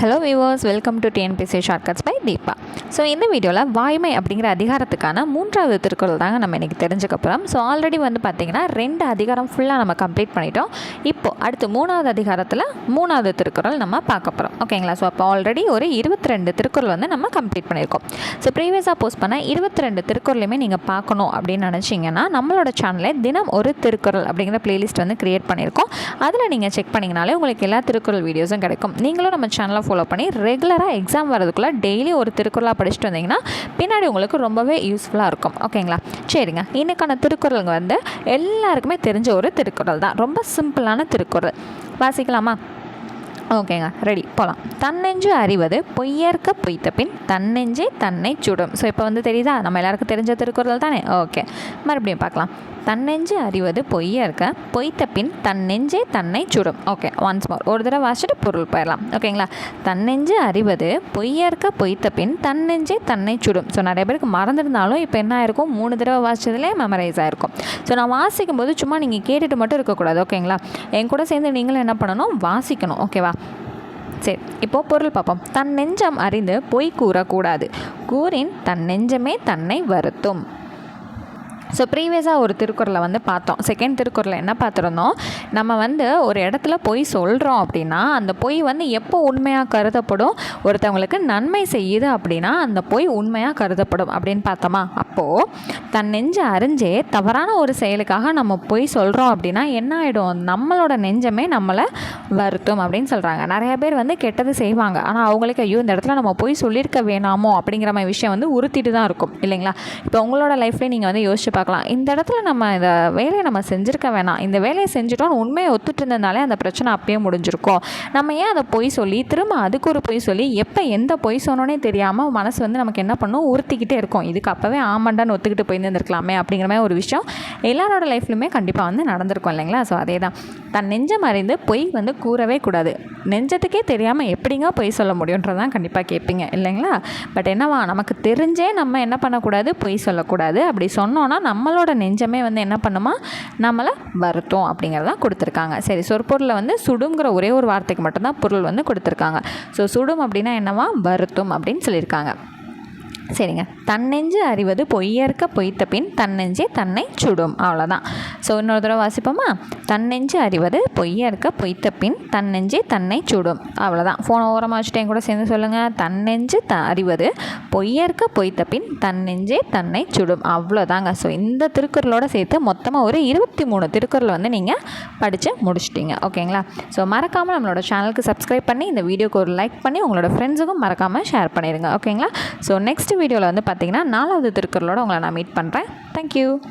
Hello viewers welcome to TNPSC shortcuts by Deepa so இந்த வீடியோவில் வாய்மை அப்படிங்கிற அதிகாரத்துக்கான மூன்றாவது திருக்குறள் தாங்க நம்ம இன்றைக்கி தெரிஞ்சுக்க போகிறோம் ஸோ ஆல்ரெடி வந்து பார்த்திங்கன்னா ரெண்டு அதிகாரம் ஃபுல்லாக நம்ம கம்ப்ளீட் பண்ணிட்டோம். இப்போது அடுத்து மூணாவது அதிகாரத்தில் மூணாவது திருக்குறள் நம்ம பார்க்க போகிறோம் ஓகேங்களா ஸோ அப்போ ஆல்ரெடி ஒரு இருபத்தி ரெண்டு திருக்குறள் வந்து நம்ம கம்ப்ளீட் பண்ணியிருக்கோம். ஸோ ப்ரீவியஸாக போஸ்ட் பண்ண இருபத்தி ரெண்டு திருக்குறளையுமே நீங்கள் பார்க்கணும் அப்படின்னு நினச்சிங்கன்னா நம்மளோட சேனலில் தினம் ஒரு திருக்குறள் அப்படிங்கிற ப்ளேலிஸ்ட் வந்து க்ரியேட் பண்ணியிருக்கோம். அதில் நீங்கள் செக் பண்ணிங்கனாலே உங்களுக்கு எல்லா திருக்குறள் வீடியோஸும் கிடைக்கும். நீங்களும் நம்ம சேனலை ஃபாலோ பண்ணி ரெகுலராக எக்ஸாம் வரதுக்குள்ளே டெய்லி ஒரு திருக்குறளாக படிச்சுட்டு வந்தீங்கன்னா பின்னாடி உங்களுக்கு ரொம்பவே யூஸ்ஃபுல்லாக இருக்கும். ஓகேங்களா சரிங்க. இன்றைக்கான திருக்குறளுங்க வந்து எல்லாருக்குமே தெரிஞ்ச ஒரு திருக்குறள் தான் ரொம்ப சிம்பிளான திருக்குறள். வாசிக்கலாமா? ஓகேங்க ரெடி போகலாம் தன்னெஞ்சு அறிவது பொய்யற்க பொய்த்த பின் தன்னெஞ்சே தன்னை சுடும். ஸோ இப்போ வந்து தெரியுதா? நம்ம எல்லாருக்கும் தெரிஞ்ச திருக்குறள் தானே? ஓகே மறுபடியும் பார்க்கலாம். தன்னெஞ்சு அறிவது பொய்யற்க பொய்த்த பின் தன்னெஞ்சே தன்னை சுடும். ஓகே ஒன்ஸ் மோர் ஒரு தடவை வாசிட்டு பொருள் போயிடலாம். ஓகேங்களா? தன்னெஞ்சு அறிவது பொய்யற்க பொய்த்த பின் தன்னெஞ்சே தன்னை சுடும். ஸோ நிறைய பேருக்கு மறந்துருந்தாலும் இப்போ என்ன ஆயிருக்கும்? மூணு தடவை வாசிச்சதுலேயே மெமரைஸ் ஆயிருக்கும். ஸோ நான் வாசிக்கும் போது சும்மா நீங்கள் கேட்டுட்டு மட்டும் இருக்கக்கூடாது. ஓகேங்களா? என் கூட சேர்ந்து நீங்களும் என்ன பண்ணணும்? வாசிக்கணும். ஓகேவா சரி இப்போது பொருள் பார்ப்போம். தன் நெஞ்சம் அறிந்து பொய் கூறக்கூடாது. கூறின் தன் நெஞ்சமே தன்னை வருத்தும். ஸோ ப்ரீவியஸாக ஒரு திருக்குறளை வந்து பார்த்தோம். செகண்ட் திருக்குறளை என்ன பார்த்துருந்தோம்? நம்ம வந்து ஒரு இடத்துல பொய் சொல்கிறோம் அப்படின்னா அந்த பொய் வந்து எப்போ உண்மையாக கருதப்படும்? ஒருத்தவங்களுக்கு நன்மை செய்யுது அப்படின்னா அந்த பொய் உண்மையாக கருதப்படும் அப்படின்னு பார்த்தோமா? அப்போது தன் நெஞ்சை அறிஞ்சே தவறான ஒரு செயலுக்காக நம்ம பொய் சொல்கிறோம் அப்படின்னா என்ன ஆகிடும் நம்மளோட நெஞ்சமே நம்மளை வருத்தும் அப்படின்னு சொல்கிறாங்க நிறைய பேர் வந்து கெட்டது செய்வாங்க. ஆனால் அவங்களுக்கு ஐயோ இந்த இடத்துல நம்ம பொய் சொல்லியிருக்க வேணாமோ அப்படிங்கிற மாதிரி விஷயம் வந்து உறுத்திட்டு தான் இருக்கும். இல்லைங்களா? இப்போ உங்களோட லைஃப்லேயே நீங்கள் வந்து யோசிச்சு பார்க்கலாம். இந்த இடத்துல நம்ம இந்த வேலையை நம்ம செஞ்சுருக்க வேணாம். இந்த வேலையை செஞ்சுட்டோம் உண்மையை ஒத்துட்டு இருந்ததுனாலே அந்த பிரச்சனை அப்பயே முடிஞ்சிருக்கும். நம்ம ஏன் அதை பொய் சொல்லி திரும்ப அதுக்கு ஒரு பொய் சொல்லி எப்போ எந்த பொய் சொன்னோன்னே தெரியாமல் மனசு வந்து நமக்கு என்ன பண்ணும்? உறுத்திக்கிட்டே இருக்கும். இதுக்கு அப்போவே ஆமாண்டான்னு ஒத்துக்கிட்டு போயிருந்துருக்கலாமே அப்படிங்கிற மாதிரி ஒரு விஷயம் எல்லாரோட லைஃப்லையுமே கண்டிப்பாக வந்து நடந்திருக்கும் இல்லைங்களா? ஸோ அதே தான் தன் நெஞ்சம் அறிந்து பொய் வந்து கூறவே கூடாது. நெஞ்சத்துக்கே தெரியாமல் எப்படிங்க பொய் சொல்ல முடியுன்றதான் கண்டிப்பாக கேட்பீங்க இல்லைங்களா? பட் என்னவா நமக்கு தெரிஞ்சே நம்ம என்ன பண்ணக்கூடாது? பொய் சொல்லக்கூடாது. அப்படி சொன்னோன்னா நம்மளோட நெஞ்சமே வந்து என்ன பண்ணுமா? நம்மளை வருத்தம் அப்படிங்கிறதான் கொடுத்துருக்காங்க. சரி சொற்பொருளில் வந்து சுடுங்கிற ஒரே ஒரு வார்த்தைக்கு மட்டும்தான் பொருள் வந்து கொடுத்துருக்காங்க. ஸோ சுடும் அப்படின்னா என்னவா? வருத்தம் அப்படின்னு சொல்லியிருக்காங்க. சரிங்க. தன்னெஞ்சு அறிவது பொய்யற்க பொய்த்த பின் தன்னெஞ்சே தன்னை சுடும். அவ்வளோதான் ஸோ இன்னொரு தடவை வாசிப்போமா? தன்னெஞ்சு அறிவது பொய்யற்க பொய்த்த பின் தன்னெஞ்சே தன்னை சுடும். அவ்வளோதான் ஃபோனை ஓரமாக வச்சுட்டு கூட சேர்ந்து சொல்லுங்கள் தன்னெஞ்சு த அறிவது பொய்யற்க பொய்த்த பின் தன்னெஞ்சே தன்னை சுடும். அவ்வளோதாங்க ஸோ இந்த திருக்குறளோட சேர்த்து மொத்தமாக ஒரு இருபத்தி மூணு திருக்குறளை வந்து நீங்கள் படித்து முடிச்சிட்டிங்க. ஓகேங்களா? ஸோ மறக்காமல் நம்மளோட சேனலுக்கு சப்ஸ்கிரைப் பண்ணி இந்த வீடியோக்கு ஒரு லைக் பண்ணி உங்களோட ஃப்ரெண்ட்ஸுக்கும் மறக்காமல் ஷேர் பண்ணிடுங்க. ஓகேங்களா? ஸோ நெக்ஸ்ட் வீடியோவில் வந்து பார்த்தீங்கன்னா நாலாவது திருக்குறளோட உங்களை நான் மீட் பண்ணுறேன் தேங்க்யூ